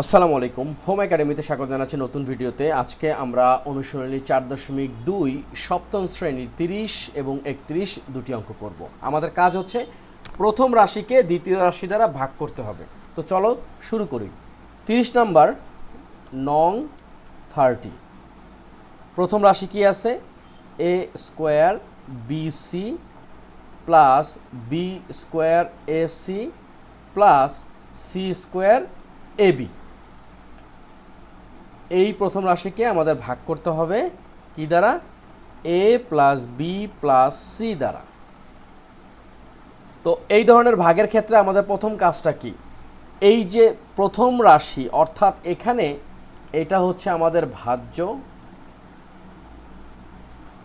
আসসালামু আলাইকুম। হোম একাডেমিতে স্বাগত জানাচ্ছি নতুন ভিডিওতে। আজকে আমরা অনুশীলনী চার দশমিক দুই, সপ্তম শ্রেণির তিরিশ এবং একত্রিশ দুটি অঙ্ক করব। আমাদের কাজ হচ্ছে প্রথম রাশিকে দ্বিতীয় রাশি দ্বারা ভাগ করতে হবে। তো চলো শুরু করি। তিরিশ নাম্বার, নং থার্টি। প্রথম রাশি কি আছে? A square BC plus B square AC plus C square AB এই প্রথম রাশিকে আমাদের ভাগ করতে হবে কি দ্বারা? A plus B plus C দ্বারা। তো এই ধরনের ভাগের ক্ষেত্রে আমাদের প্রথম কাজটা কি? এই যে প্রথম রাশি, অর্থাৎ এখানে এটা হচ্ছে আমাদের ভাজ্য।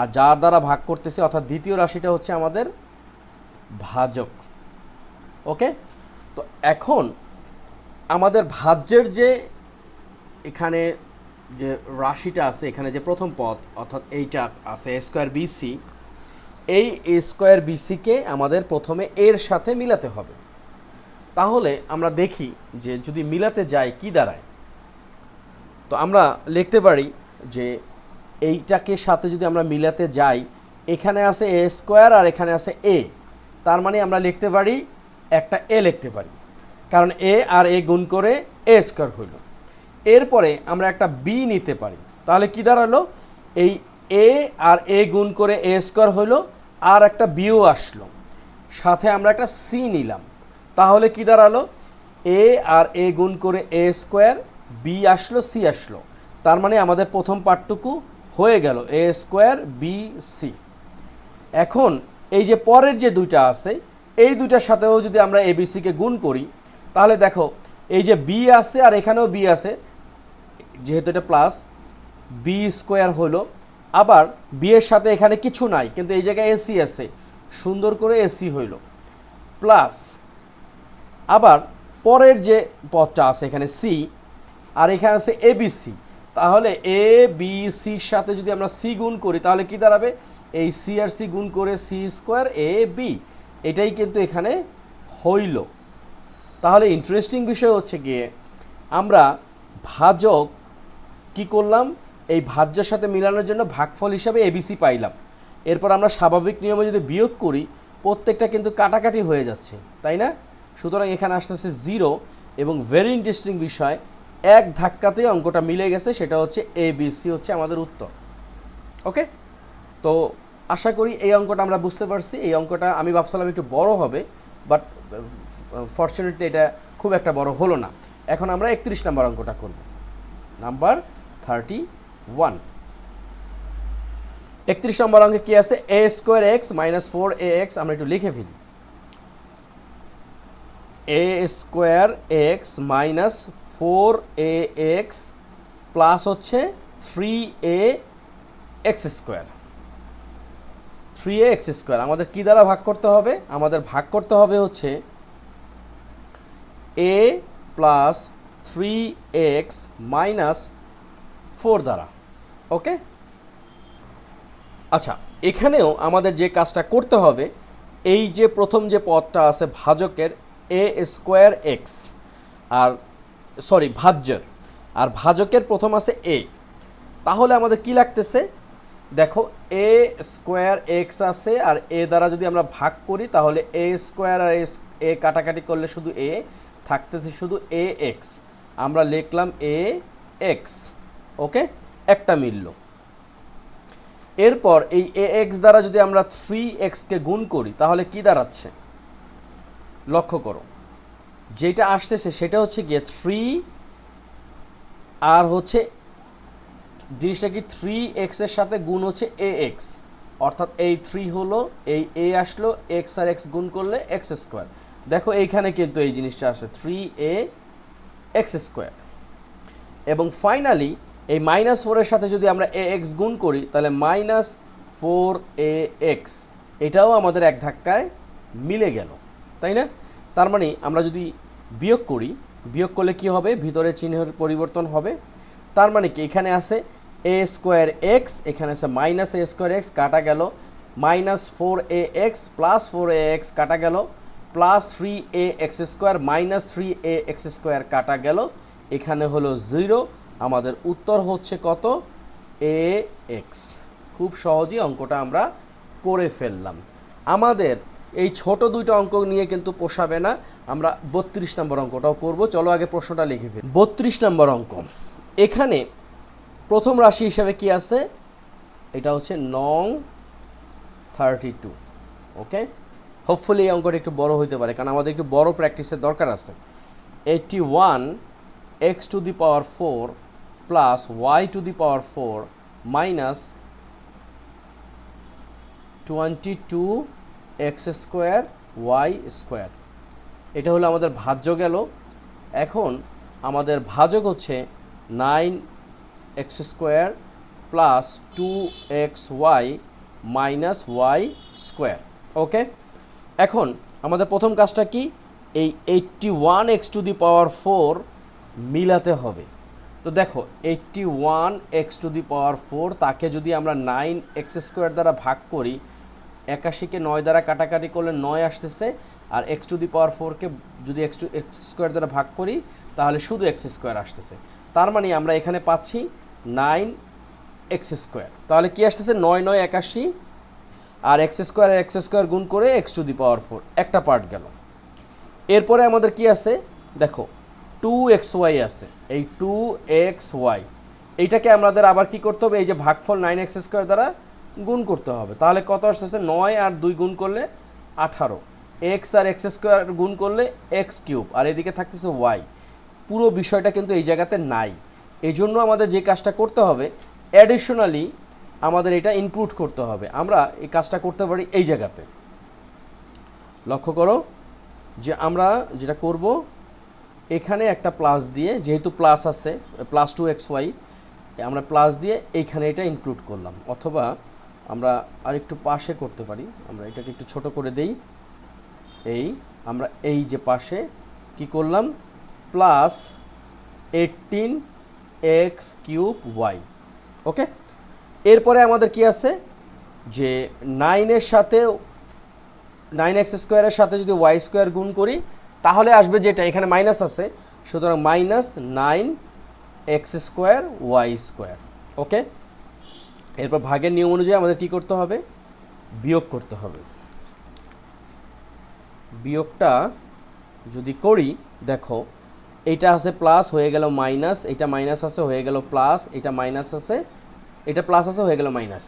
আর যার দ্বারা ভাগ করতেছি, অর্থাৎ দ্বিতীয় রাশিটা হচ্ছে আমাদের ভাজক। ওকে? তো এখন আমাদের ভাজ্যের যে এখানে যে রাশিটা আছে, এখানে যে প্রথম পদ, অর্থাৎ এইটা আছে স্কোয়ার বিসি এই স্কোয়ার বিসিকে আমাদের প্রথমে এর সাথে মিলাতে হবে। তাহলে আমরা দেখি যে যদি মিলাতে যাই কি দাঁড়ায়? তো আমরা লিখতে পারি যে এইটাকে সাথে যদি আমরা মিলাতে যাই, এখানে আছে এ স্কোয়ার আর এখানে আছে এ তার মানে আমরা লিখতে পারি, একটা এ লিখতে পারি। কারণ এ আর এ গুণ করে এ স্কোয়ার হইল। এরপরে আমরা একটা বি নিতে পারি। তাহলে কি দাঁড়াল? এই এ আর এ গুণ করে এ স্কোয়ার হইল আর একটা বিও আসলো। সাথে আমরা একটা সি নিলাম। তাহলে কি দাঁড়াল? এ আর এ গুণ করে এ স্কোয়ার বি আসলো সি আসলো। তার মানে আমাদের প্রথম পার্টটুকু হয়ে গেল। এ স্কোয়ার বি সি এখন এই যে পরের যে দুইটা আছে, এই দুইটার সাথেও যদি আমরা এবিসিকে গুণ করি, তাহলে দেখো, এই যে বি আছে আর এখানেও বি আছে যেহেতু এটা প্লাস বি স্কোয়ার হলো। আবার বি এর সাথে এখানে কিছু নাই, কিন্তু এই জায়গায় এসি আছে। সুন্দর করে এসি হইল। প্লাস আবার পরের যে পদটা আছে, এখানে সি আর এখানে আছে এবিসি তাহলে এ বি সির সাথে যদি আমরা সি গুণ করি, তাহলে কি দাঁড়াবে? এই সি আর সি গুণ করে সি স্কোয়ার এ বি এটাই কিন্তু এখানে হইল। তাহলে ইন্টারেস্টিং বিষয় হচ্ছে গিয়ে, আমরা ভাজক কি করলাম? এই ভাজ্যের সাথে মিলানোর জন্য ভাগফল হিসাবে এবিসি পাইলাম। এরপর আমরা স্বাভাবিক নিয়মে যদি বিয়োগ করি, প্রত্যেকটা কিন্তু কাটাকাটি হয়ে যাচ্ছে, তাই না? সুতরাং এখানে আসতেছে জিরো এবং ভেরি ইন্টারেস্টিং বিষয়, এক ধাক্কাতেই অঙ্কটা মিলে গেছে, সেটা হচ্ছে এ বিসি হচ্ছে আমাদের উত্তর। ওকে তো আশা করি এই অঙ্কটা আমরা বুঝতে পারছি। এই অঙ্কটা আমি ভাবছিলাম একটু বড় হবে বাট ফর্চুনেটলি এটা খুব একটা বড় হলো না। এখন আমরা একত্রিশ নম্বর অঙ্কটা করব। নাম্বার থার্টি ওয়ান একত্রিশ নম্বর অঙ্কে কি আছে? A square X minus four A X আমরা একটু লিখে ফেলি। A square X minus four A X plus হচ্ছে three A X square three A X square আমাদের কী দ্বারা ভাগ করতে হবে? আমাদের ভাগ করতে হবে হচ্ছে A plus three X minus four দ্বারা, ওকে? আচ্ছা এখানেও আমাদের যে কাজটা করতে হবে, এই যে প্রথম যে পদটা আছে ভাজকের, এ স্কোয়ার এক্স, আর সরি, ভাজ্যের, আর ভাজকের প্রথম আছে এ। তাহলে আমাদের কি লাগতেছে? দেখো, এ স্কোয়ার এক্স আছে, আর এ দ্বারা যদি আমরা ভাগ করি, তাহলে এ স্কোয়ার আর এ কাটাকাটি করলে শুধু এ, থাকতেছে শুধু এ এক্স। আমরা লিখলাম এ এক্স। ওকে? একটা মিলল। এরপর এই এ এক্স দ্বারা যদি আমরা থ্রি এক্সকে গুণ করি, তাহলে কি দাঁড়াচ্ছে? লক্ষ্য করো। যেটা আসতেছে সেটা হচ্ছে গিয়ে থ্রি আর হচ্ছে জিনিসটা কি? থ্রি এক্সের সাথে গুণ হচ্ছে এ এক্স অর্থাৎ এই থ্রি হলো, এই এ আসলো এক্স আর এক্স গুণ করলে এক্স স্কোয়ার দেখো এইখানে কিন্তু এই জিনিসটা আসে থ্রি এ এক্স স্কোয়ার এবং ফাইনালি এই মাইনাস ফোরের সাথে যদি আমরা এ এক্স গুণ করি, তাহলে মাইনাস ফোর এ এক্স এটাও আমাদের এক ধাক্কায় মিলে গেল, তাই না? তার মানে আমরা যদি বিয়োগ করি, বিয়োগ করলে কি হবে? ভিতরে চিহ্নের পরিবর্তন হবে। তার মানে কি? এখানে আছে এ স্কোয়ার এক্স এখানে আছে মাইনাস এ স্কোয়ার এক্স কাটা গেল। Minus four A X plus four A X কাটা গেল। Plus three A X square minus three A X square কাটা গেল। এখানে হলো জিরো আমাদের উত্তর হচ্ছে কত? এ এক্স খুব সহজেই অঙ্কটা আমরা করে ফেললাম। আমাদের এই ছোট দুইটা অঙ্ক নিয়ে কিন্তু পোষাবে না। আমরা বত্রিশ নম্বর অঙ্কটাও করব। চলো আগে প্রশ্নটা লিখে ফেলি। বত্রিশ নম্বর অঙ্ক। এখানে প্রথম রাশি হিসাবে কি আছে? এটা হচ্ছে নং থার্টি টু। ওকে? হোপফুলি এই অঙ্কটা একটু বড় হইতে পারে, কারণ আমাদের একটু বড় প্র্যাকটিসের দরকার আছে। Eighty one X to the power four plus Y to the power four minus twenty two X square Y square এটা হলো আমাদের ভাজ্য গেল। এখন আমাদের ভাজক হচ্ছে nine X square plus two X Y minus Y square okay এখন আমাদের প্রথম কাজটা কি? এই eighty one X to the power four মিলাতে হবে। তো দেখো eighty one X to the power four তাকে যদি আমরা নাইন এক্স স্কোয়ার দ্বারা ভাগ করি একাশিকে নয় দ্বারা কাটাকাটি করলে নয় আসতেছে, আর এক্স টু দি পাওয়ার ফোরকে যদি এক্স টু এক্স স্কোয়ার দ্বারা ভাগ করি, তাহলে শুধু এক্স স্কোয়ার আসতেছে। তার মানে আমরা এখানে পাচ্ছি নাইন এক্স স্কোয়ার তাহলে কি আসতেছে? নয় নয়, একাশি, আর এক্স স্কোয়ার এক্স স্কোয়ার গুণ করে X to the power four একটা পার্ট গেল। এরপরে আমাদের কি আছে? দেখো টু এক্স ওয়াই আছে। এই টু এক্স ওয়াই এইটাকে আমাদের আবার কি করতে হবে? এই যে ভাগফল নাইন এক্স স্কোয়ার দ্বারা গুণ করতে হবে। তাহলে কত আসতেছে? নয় আর দুই গুণ করলে আঠারো। এক্স আর এক্স স্কোয়ার গুণ করলে এক্স কিউব আর এদিকে থাকতেছে ওয়াই পুরো বিষয়টা কিন্তু এই জায়গাতে নাই। এই জন্য আমাদের যে কাজটা করতে হবে অ্যাডিশনালি আমাদের এটা ইনক্লুড করতে হবে। আমরা এই কাজটা করতে পারি এই জায়গাতে। লক্ষ্য করো যে আমরা যেটা করব এখানে একটা প্লাস দিয়ে, যেহেতু প্লাস আছে প্লাস টু এক্স ওয়াই আমরা প্লাস দিয়ে এইখানে এটা ইনক্লুড করলাম। অথবা আমরা আরেকটু পাশে করতে পারি। আমরা এটাকে একটু ছোট করে দেই। এই, আমরা এই যে পাশে কি করলাম? Plus eighteen X cube Y okay এরপরে আমাদের কি আছে? যে নাইনের সাথে নাইন এক্স স্কোয়ারের সাথে যদি ওয়াই স্কোয়ার গুণ করি তাহলে আসবে যেটা, এখানে মাইনাস আছে। সুতরাং minus nine X square Y square okay এরপর ভাগের নিয়ম অনুযায়ী আমাদের কি করতে হবে? বিয়োগ করতে হবে। বিয়োগটা যদি করি, দেখো, এটা আছে প্লাস হয়ে গেল মাইনাস এটা মাইনাস আছে, হয়ে গেল প্লাস এটা মাইনাস আছে, এটা প্লাস আছে, হয়ে গেল মাইনাস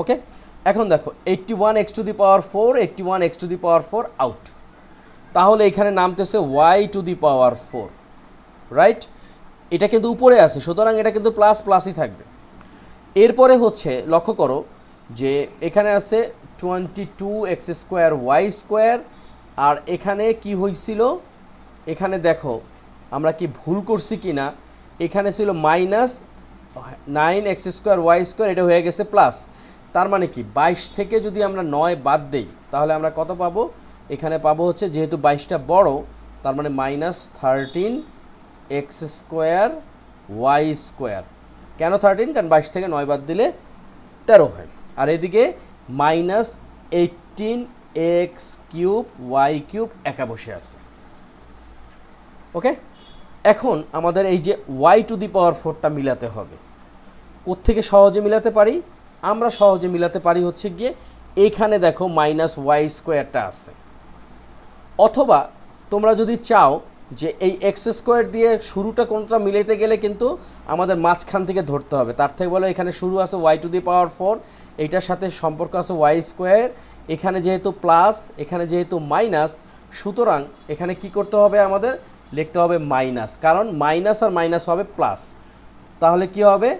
ওকে এখন দেখো eighty one X to the power four eighty one X to the power four out তাহলে এখানে নামতেছে Y to the power four right এটা কিন্তু উপরে আছে, সুতরাং এটা কিন্তু প্লাস প্লাসই থাকবে। এরপরে হচ্ছে, লক্ষ্য করো যে এখানে আছে twenty two X square Y square আর এখানে কি হয়েছিল এখানে দেখো, আমরা কি ভুল করছি কি না এখানে ছিল minus nine X square Y square এটা হয়ে গেছে প্লাস তার মানে কি, বাইশ থেকে যদি আমরা নয় বাদ দেই, তাহলে আমরা কত পাবো? এখানে পাবো হচ্ছে যেহেতু বাইশটা বড়, তার মানে minus thirteen X square Y square কেন থার্টিন কারণ বাইশ থেকে নয় বাদ দিলে তেরো হয়। আর এদিকে minus eighteen X cube Y cube একা বসে আছে। ওকে এখন আমাদের এই যে ওয়াই টু দি পাওয়ার ফোরটা মিলাতে হবে। কোত্থেকে সহজে মিলাতে পারি? আমরা সহজে মিলাতে পারি হচ্ছে গিয়ে এইখানে দেখো মাইনাস ওয়াই স্কোয়ারটা আছে। অথবা তোমরা যদি চাও যে এই এক্স স্কোয়ার দিয়ে শুরুটা কোনটা মিলাইতে গেলে কিন্তু আমাদের মাঝখান থেকে ধরতে হবে। তার থেকে বলো এখানে শুরু আছে Y to the power four এইটার সাথে সম্পর্ক আছে ওয়াই স্কোয়ার এখানে যেহেতু প্লাস এখানে যেহেতু মাইনাস সুতরাং এখানে কি করতে হবে আমাদের? লিখতে হবে মাইনাস কারণ মাইনাস আর মাইনাস হবে প্লাস তাহলে কি হবে?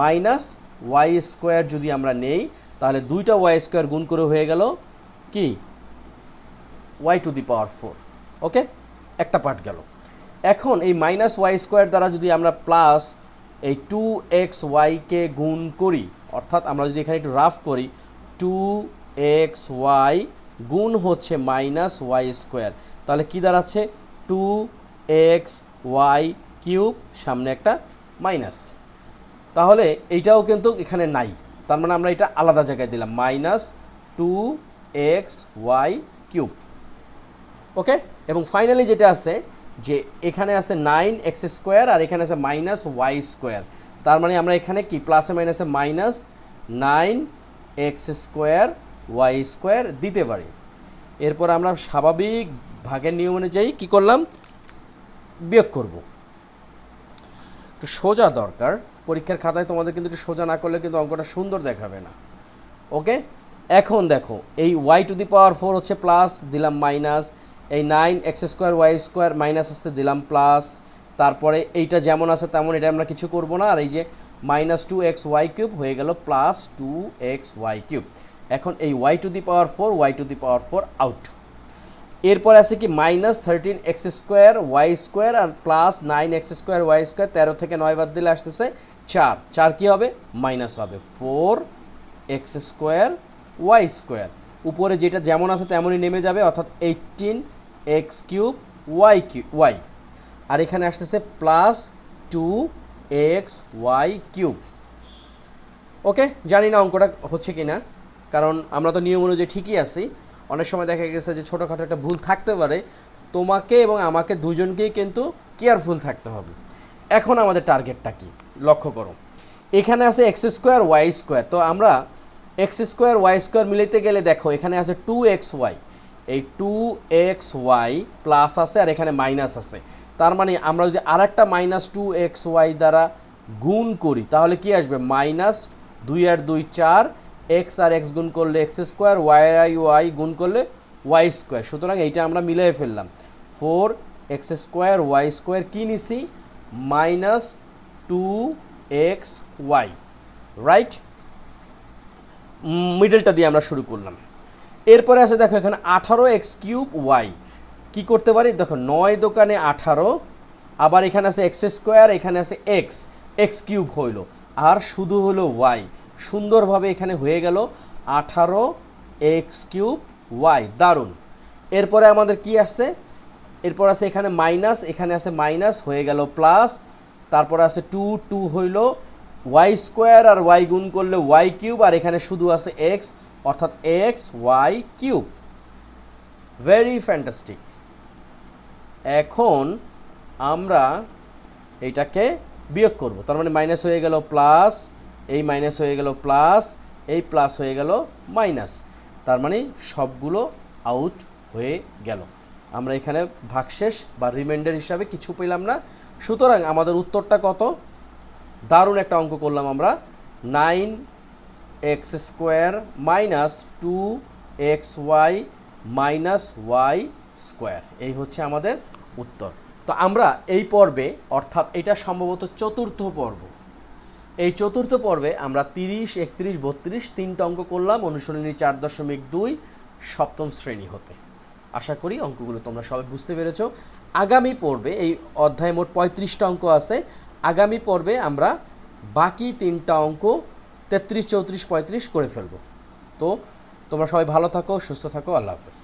মাইনাস ওয়াই স্কোয়ার যদি আমরা নেই, তাহলে দুইটা ওয়াই স্কোয়ার গুণ করে হয়ে গেল কি? Y to the power four okay একটা পার্ট গেল। এখন এই মাইনাস ওয়াই স্কোয়ার দ্বারা যদি আমরা প্লাস এই টু এক্স ওয়াইকে গুণ করি, অর্থাৎ আমরা যদি এখানে একটু রাফ করি টু এক্স ওয়াই গুণ হচ্ছে মাইনাস ওয়াই স্কোয়ার তাহলে কী দাঁড়াচ্ছে? টু এক্স ওয়াই কিউব সামনে একটা মাইনাস তাহলে এইটাও কিন্তু এখানে নাই। তার মানে আমরা এটা আলাদা জায়গায় দিলাম। Minus two x y cube okay? এবং ফাইনালি যেটা আছে, যে এখানে আছে নাইন এক্স স্কোয়ার আর এখানে আছে মাইনাস ওয়াই স্কোয়ার। তার মানে আমরা এখানে কি? প্লাসে মাইনাসে minus nine x square y square দিতে পারি। এরপর আমরা স্বাভাবিক ভাগের নিয়ম অনুযায়ী কী করলাম? বিয়োগ করব। একটু সোজা দরকার। পরীক্ষার খাতায় তোমাদের কিন্তু একটু সোজা না করলে কিন্তু অঙ্কটা সুন্দর দেখাবে না। ওকে? এখন দেখো, এই y to the power four হচ্ছে প্লাস দিলাম মাইনাস এই nine x square y square minus আসছে দিলাম প্লাস তারপরে এইটা যেমন আছে তেমন এটা আমরা কিছু করব না। আর এই যে minus two x y cube হয়ে গেল plus two x y cube এখন এই y to the power four y to the power four out এরপর আছে কি minus thirteen x square y square আর plus nine x square y square তেরো থেকে নয় বাদ দিলে আসতেছে চার। চার কী হবে? মাইনাস হবে। Four x square y square উপরে যেটা যেমন আছে তেমনই নেমে যাবে, অর্থাৎ eighteen x cube, y cube, y. আর এখানে আসতেছে plus two x y cube. Okay, জানি না অঙ্কটা হচ্ছে কি না কারণ আমরা তো নিয়ম অনুযায়ী ঠিকই আছি। অনেক সময় দেখা গেছে যে ছোটোখাটো একটা ভুল থাকতে পারে, তোমাকে এবং আমাকে দুজনকেই কিন্তু কেয়ারফুল থাকতে হবে। এখন আমাদের টার্গেটটা কি? লক্ষ্য করো। এখানে আছে এক্স স্কোয়ার, ওয়াই স্কোয়ার। তো আমরা এক্স স্কোয়ার, ওয়াই স্কোয়ার মিলাইতে গেলে দেখো, এখানে আছে টু এক্স ওয়াই। এই টু এক্স ওয়াই প্লাস আছে আর এখানে মাইনাস আছে। তার মানে আমরা যদি আর একটা মাইনাস টু এক্স ওয়াই দ্বারা গুণ করি, তাহলে কি আসবে? মাইনাস দুই আর দুই চার এক্স আর এক্স গুণ করলে এক্স স্কোয়ার ওয়াই আই ওয়াই গুণ করলে ওয়াই স্কোয়ার সুতরাং এইটা আমরা মিলিয়ে ফেললাম। Four x square y square কী নিছি? Minus two x y right মিডলটা দিয়ে আমরা শুরু করলাম। এরপরে আছে দেখো এখানে আঠারো এক্স কিউব ওয়াই। কী করতে পারি? দেখো নয় দোকানে আঠারো, আবার এখানে আছে এক্স স্কোয়ার, এখানে আছে এক্স এক্স কিউব হইল। আর শুধু হলো ওয়াই। সুন্দরভাবে এখানে হয়ে গেল আঠারো এক্স কিউব ওয়াই। দারুণ। এরপরে আমাদের কি আসছে? এরপর আছে এখানে মাইনাস, এখানে আছে মাইনাস, হয়ে গেল প্লাস। তারপর আছে টু টু হইল ওয়াই স্কোয়ার, আর ওয়াই গুণ করলে ওয়াই কিউব, আর এখানে শুধু আছে এক্স। অর্থাৎ x y cube. Very fantastic এখন আমরা এইটাকে বিয়োগ করব। তার মানে মাইনাস হয়ে গেল প্লাস এই মাইনাস হয়ে গেল প্লাস এই প্লাস হয়ে গেল মাইনাস তার মানে সবগুলো আউট হয়ে গেল। আমরা এখানে ভাগশেষ বা রিমাইন্ডার হিসাবে কিছু পেলাম না। সুতরাং আমাদের উত্তরটা কত? দারুণ একটা অঙ্ক করলাম আমরা। Nine x square minus two x y minus y square এই হচ্ছে আমাদের উত্তর। তো আমরা এই পর্বে, অর্থাৎ এটা সম্ভবত চতুর্থ পর্ব। এই চতুর্থ পর্বে আমরা তিরিশ, একত্রিশ, বত্রিশ তিনটা অঙ্ক করলাম, অনুশীলনী চার দশমিক দুই, সপ্তম শ্রেণি হতে। আশা করি অঙ্কগুলো তোমরা সবাই বুঝতে পেরেছ। আগামী পর্বে, এই অধ্যায়ে মোট পঁয়ত্রিশটা অঙ্ক আছে। আগামী পর্বে আমরা বাকি তিনটা অঙ্ক তেত্রিশ চৌত্রিশ পঁয়ত্রিশ করে ফেলব। তো তোমরা সবাই ভালো থাকো সুস্থ থাকো আল্লাহ হাফেজ।